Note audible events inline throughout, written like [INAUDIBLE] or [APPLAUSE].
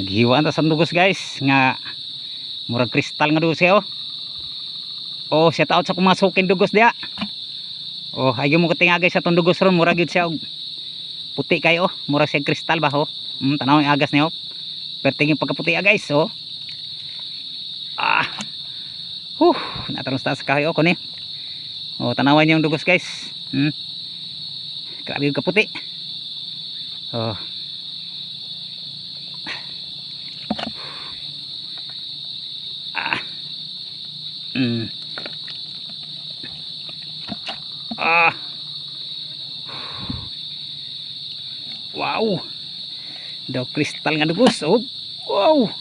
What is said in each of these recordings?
Maghiwa ta sa dugos guys nga murag kristal nga dugos eh, oh. Oh, shout out sa kumasukin dugos dia. Oh, ayo mo katingagay sa tong dugos ron murag gyud siya og puti kayo, oh. murag siya kristal ba ho. Mm, tanaw ang agas niyo. Pero tingin pagkaputi ah, guys, oh. Ah. Huh, natarong sa taas kayo ko ni. Oh, tanawan yung dugos guys. Hmm. Grabe yung kaputi. Oh. Mm. Ah. Wow. Daw kristal nga dugos. Oh. Wow.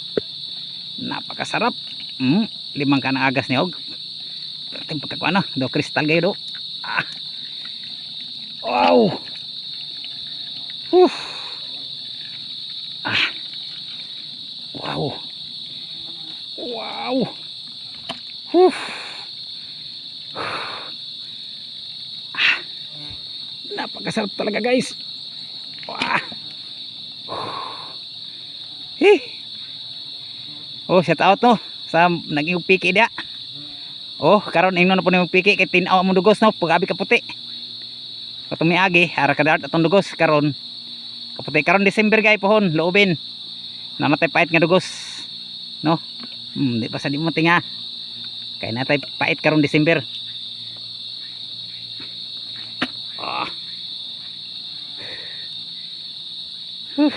Napakasarap. Mm. Limang ka na agas ni Og. Pero pagkakuha na. Daw kristal gayo do. Ah. Wow. Uf. Ah. Wow. Wow. Uf. [SIGHS] Ah. Napakasarap talaga guys. Wah. Eh. Oh, shout out no sa naging piki dia. Oh, karon ingno na po ni piki kay tinaw mo dugos no, pagabi ka puti. Katong miagi, ara ka dart atong dugos karon. Kaputi karon December gay pohon, loobin. Namatay pait nga dugos. No? Hmm, di pa sa di mo tinga. Kaya natay pait karon December. Ah. Whew.